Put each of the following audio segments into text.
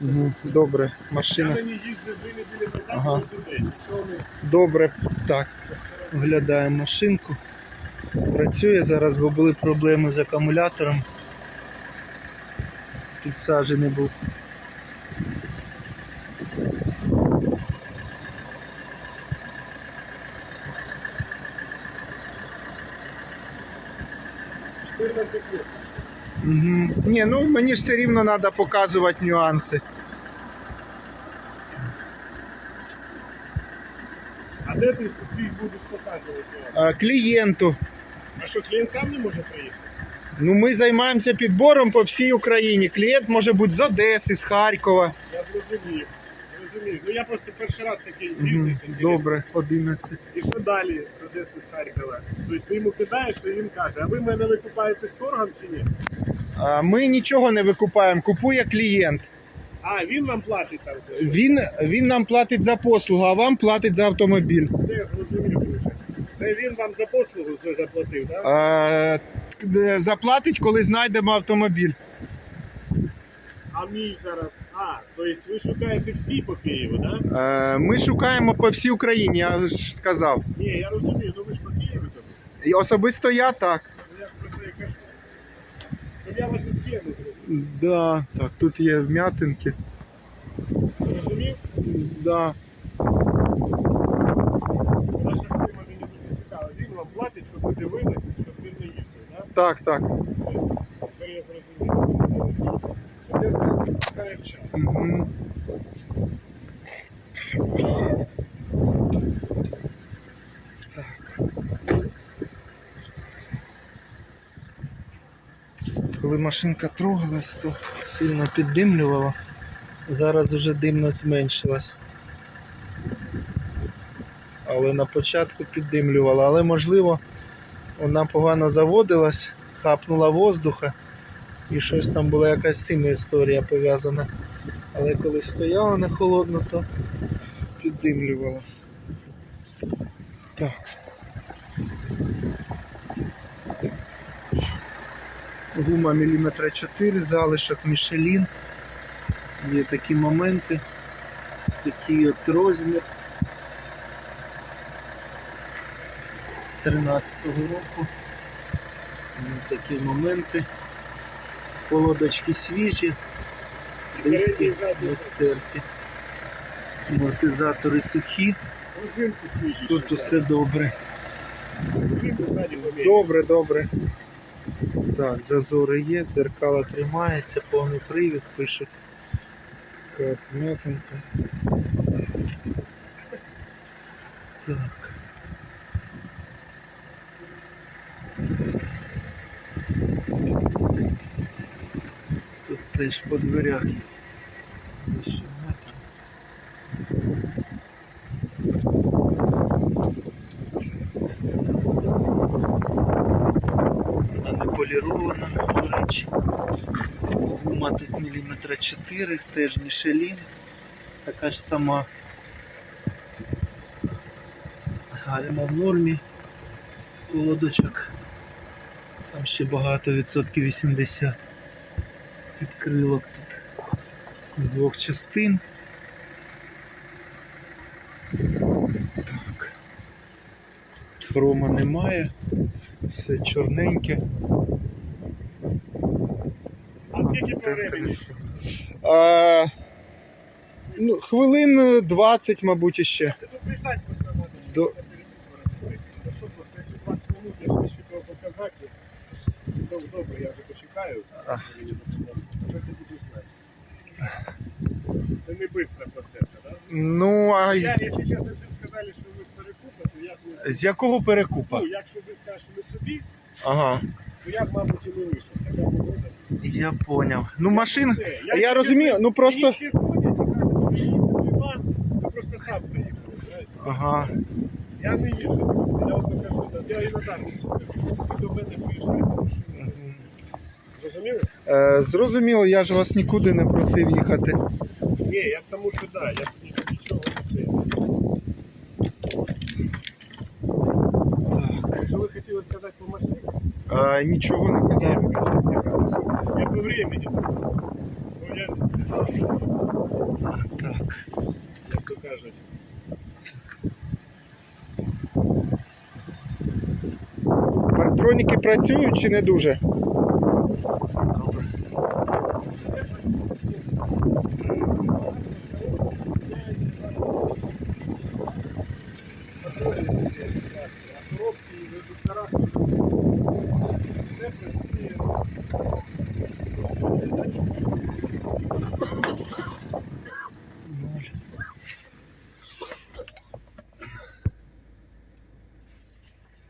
Угу. Добре, машина. Ага. Добре, так. Оглядаємо машинку. Працює зараз, бо були проблеми з акумулятором. Підсаджений був. – 14 років. Угу. Ні, ну мені ж все рівно треба показувати нюанси. А де ти цих будеш показувати? А, клієнту. А що, клієнт сам не може приїхати? Ну, ми займаємося підбором по всій Україні. Клієнт може бути з Одеси, з Харкова. Я зрозумів. Я просто перший раз такий Угу. бізнес. Добре, 11. І що далі з Одеси, з Харкова? Тобто ти йому кидаєш, і він каже, а ви мене викупаєте з торгом чи ні? А, ми нічого не викупаємо, купує клієнт. А, він вам платить там за? Він, він нам платить за послугу, а вам платить за автомобіль. Все зрозумів вже. Це він вам за послугу вже заплатив, так? А, т- заплатить, коли знайдемо автомобіль. А мій зараз. А, тобто ви шукаєте всі по Києву, так? Да? А, ми шукаємо по всій Україні, я ж сказав. Ні, я розумію, ну ви ж по Києву тобі. І особисто я так. Ну я ж про це і кажу. Щоб я ваші схеми зрозумів. Да, так, тут є вм'ятинки. Зрозумів? Да. Ваша схема мені дуже цікава. Він вам платить, щоб ви дивилися, щоб він не їздив, так? Так, так. Це тепер я зрозумів. Що десь Коли машинка трогалась, то сильно піддимлювала. Зараз вже димність зменшилась. Але на початку піддимлювала. Але можливо вона погано заводилась, хапнула воздуха і щось там була якась цим історія пов'язана. Але коли стояла на холодно, то піддимлювала. Так. Гума міліметра 4, залишок Мішелін. Є такі моменти. Такий от розмір. 13-го року. Є такі моменти. Колодочки свіжі. Диски задній. Амортизатори сухі. Тут усе добре. Добре, добре. Так, зазори є, дзеркало тримається, повний привід, пише. От. Так. Теж по дверях. Вона не полірована, до речі. Гума тут міліметра 4, теж Мішелін. Така ж сама. Гальма в нормі. Колодочок. Там ще багато відсотків 80. Підкрилок тут з двох частин. Так. Хрома немає. Все чорненьке. А скільки по времени? А, ну, хвилин 20, мабуть, іще. Ти тут приждать просто надо, До- щоб передній Хорошо, просто якщо 20 минут, я показати. Добре, я вже почекаю. А. Мені ти будеш знати. Це не швидкий процес, так? Ну, а Я, якщо чесно, ти сказали, що ви з перекупа, то я б з якого перекупа? Ну, якщо ви скажете, собі, Ага, то я б, мабуть, і не вийшов. Така погода. я поняв. Ну, машина. Це, Я хотів розумію, ну просто. Всі дзвонять і кажуть, приїхав Іван, ти просто сам приїхав. Ага. Я не їжджу. Я покажу, так, я і на даному собі. Ви до мене приїжджаєте, машину. Зрозуміли? Е, зрозуміло, я ж вас нікуди не просив їхати. Ні, я тому, що да, я ні- нічого не це. Так. Що ви хотіли сказати по машині? Е, нічого не казав. Я, я, я по времени. я, Так. як то кажуть, Парктроніки працюють чи не дуже? а коробки і редуктора все працює.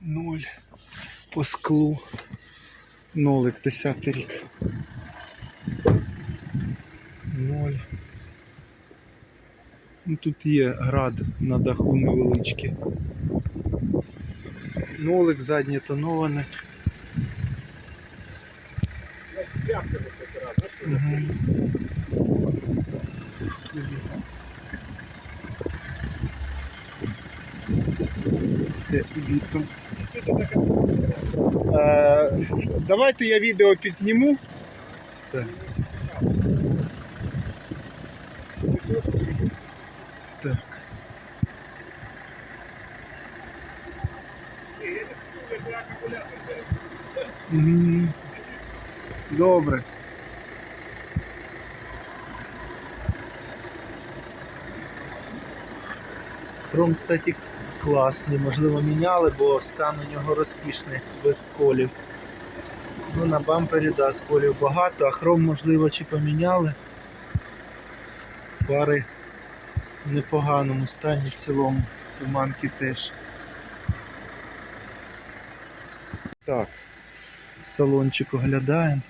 Ноль. По склу. Нолик, 10 рік. Ноль. Ну, тут є град на даху невеличкий. Нолик заднє тоноване. Угу. Це літом. Е, давайте я відео підзніму. Так. Ні, я не скажу, як я акумулятор зараз. Мгм. Добре. Хром, кстати, класний, можливо, міняли, бо стан у нього розкішний, без сколів. Ну, на бампері, да, сколів багато, а хром, можливо, чи поміняли. Фари в непоганому стані в цілому, туманки теж. Так, салончик оглядаємо.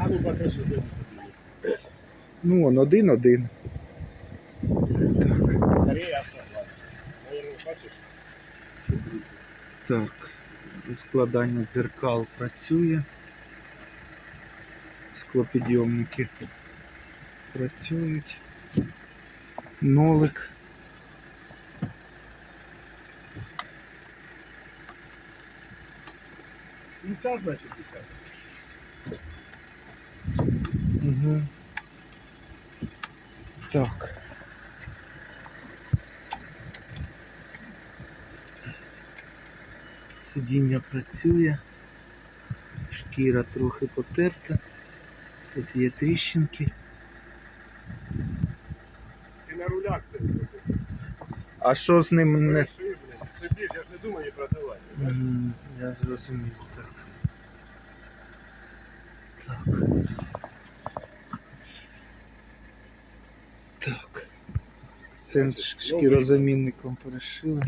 А ну Ну, он один-один. Так, так. Складання дзеркал працює. Склопідйомники працюють. Нолик. Ну ця значить 10. Угу. Так. Сидіння працює. Шкіра трохи потерта. Тут є тріщинки. Ти на рулях це. А що з ним не. Блядь. Я ж не думаю продавати. Я зрозумів, так. Так. Так. Центр шкірозамінником перешили.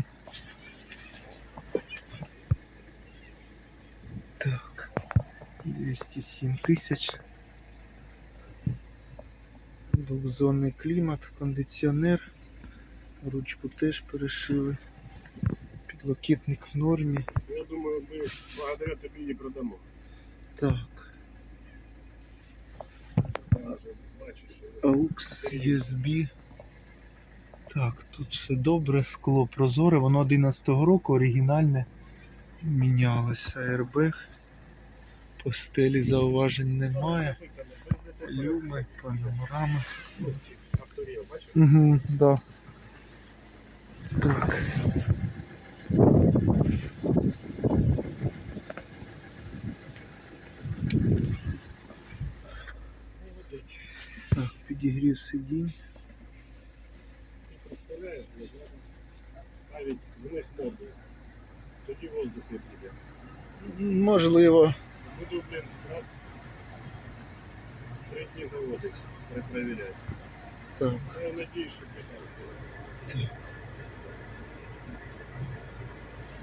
Так. 207 тисяч. Двохзонний клімат, кондиціонер. Ручку теж перешили. Підлокітник в нормі. Я думаю, ми благодаря тобі її продамо. Так. AUX USB. Так, тут все добре, скло прозоре, воно 11-го року оригінальне мінялося. Airbag. По стелі зауважень немає. Люми, панорами. Угу, да. Так. Молодець. Так, підігрів сидінь. Представляєш, ставити вниз морду. Тоді воздух не піде. Можливо. Буду, блін, раз три дні заводити, перепровіряти. Так. Я надіюсь, що питання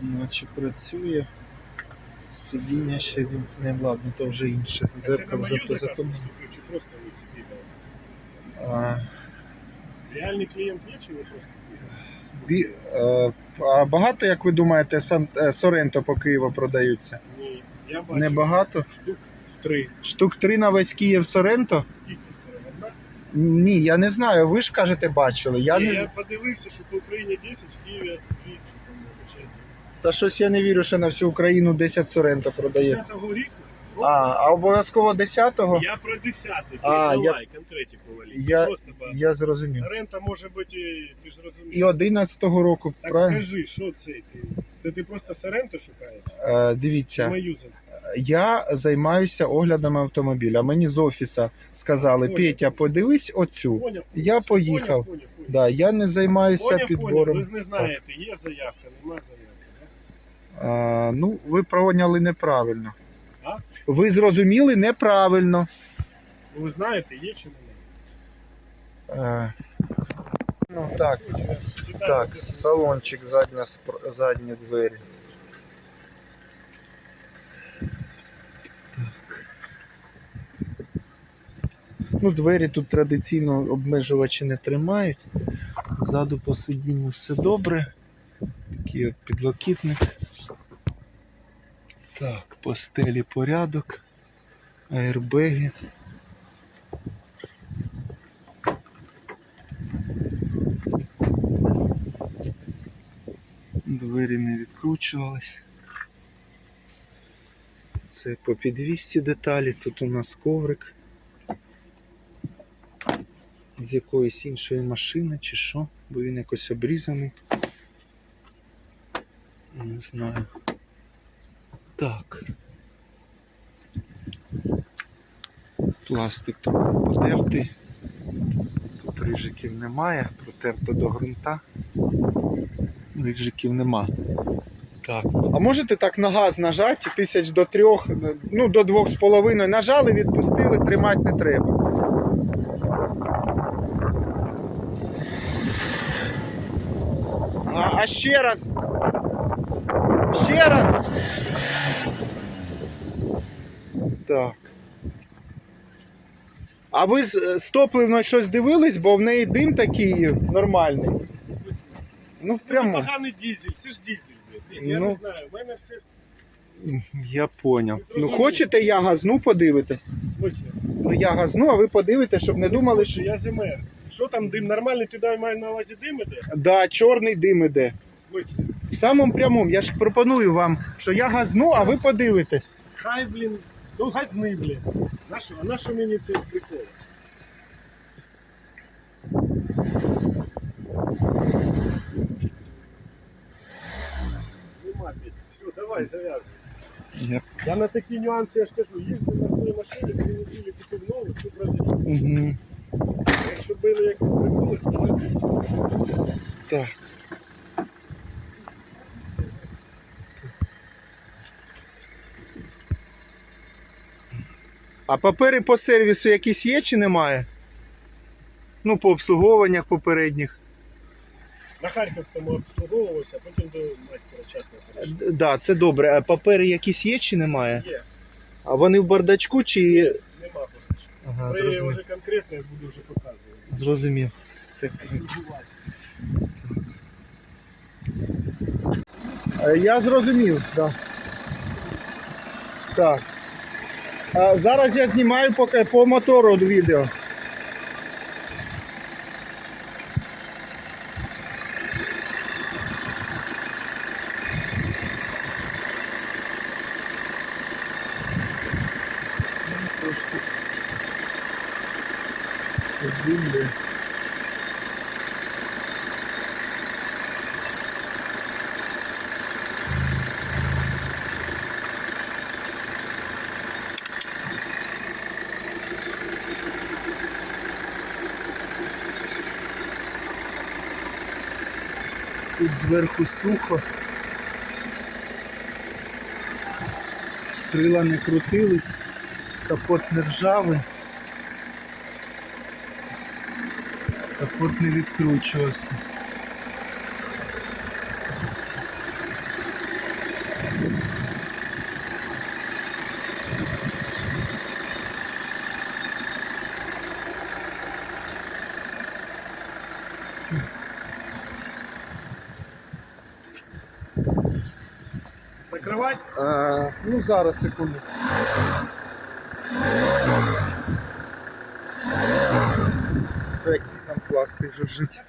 Наче працює. Сидіння ще не ладно, то вже інше. Це на Зеркало мою за заказ поступив, чи просто ви ці? А, Реальний клієнт є, чи ви просто бі, е, а багато, як ви думаєте, Сан, е, Соренто по Києву продаються? Ні, я бачу. Небагато. Штук три. Штук три на весь Київ Соренто? Скільки це? Одна? Ні, я не знаю. Ви ж кажете, бачили. Я Ні, не... я подивився, що по Україні 10, в Києві 2, чи там Та щось я не вірю, що на всю Україну 10 Соренто продає. 10 ріку А, а обов'язково 10-го? Я про 10 А, давай, конкретику валі. Я, Просто по... я зрозумів. Сарента може бути, і- ти ж розумієш. І 11-го року, Так правильно? скажи, що це ти? Це ти просто Саренту шукаєш? Е, Чи дивіться, я займаюся оглядом автомобіля. Мені з офіса сказали, Поняв. Петя, подивись оцю. Поняв? Я поїхав. Поняв, поняв, поняв. Да, я не займаюся Поняв, підбором. поняв. Ви ж не знаєте, є заявка, нема заявки. Да? А, ну, ви поняли неправильно. Ви зрозуміли неправильно. Ви знаєте, є чи немає? Е, ну так, так, салончик, задня, задні двері. Ну, двері тут традиційно обмежувачі не тримають. Ззаду по сидінню все добре. Такий от підлокітник. Так, по стелі порядок. Аербеги. Двері не відкручувались. Це по підвісці деталі. Тут у нас коврик. З якоїсь іншої машини чи що, бо він якось обрізаний. Не знаю. Так. Пластик трохи потертий. Тут рижиків немає, протерто до ґрунта. Рижиків нема. Так. А можете так на газ нажати тисяч до трьох, ну до двох з половиною. Нажали, відпустили, тримати не треба. А, а ще раз. Ще раз. Так. А ви з, з топливно щось дивились, бо в неї дим такий нормальний. Ну, Ну, прямо. Поганий дізель, це ж дізель, блядь. Я Ну. не знаю, в мене все Я поняв. Ну хочете, я газну подивитись? в. Ну я газну, а ви подивитесь, щоб не думали, що. Я ЗМС. Що там дим? Нормальний ти дай маю на увазі дим іде? Да, чорний дим іде. В? В самому прямому. Я ж пропоную вам, що я газну, а ви подивитесь. Хай, блін, ну газни, блін. Нащо? А нащо мені цей прикол? Нема, блін. Все, давай, зав'язуй. Я... Я на такі нюанси, я ж кажу, їздив на своїй машині, дві неділі купив нову, все правильно. Угу. Якщо були якісь приколи, то Так. А папери по сервісу якісь є чи немає? Ну, по обслуговуваннях попередніх. на Харківському обслуговувався, а потім до майстера часного Д- перейшов. Да, це добре. А папери якісь є чи немає? Є, А вони в бардачку чи. нема що. Ага, При зрозумів. вже конкретно я буду вже показувати. зрозумів. Це... Е, Я зрозумів, так. Так. Зараз я знімаю поки по мотору відео. Тут зверху сухо. Крила не крутились, капот не ржавий. Капот не відкручувався. Закривати? А, зараз секунду. Якийсь там пластик жужжить.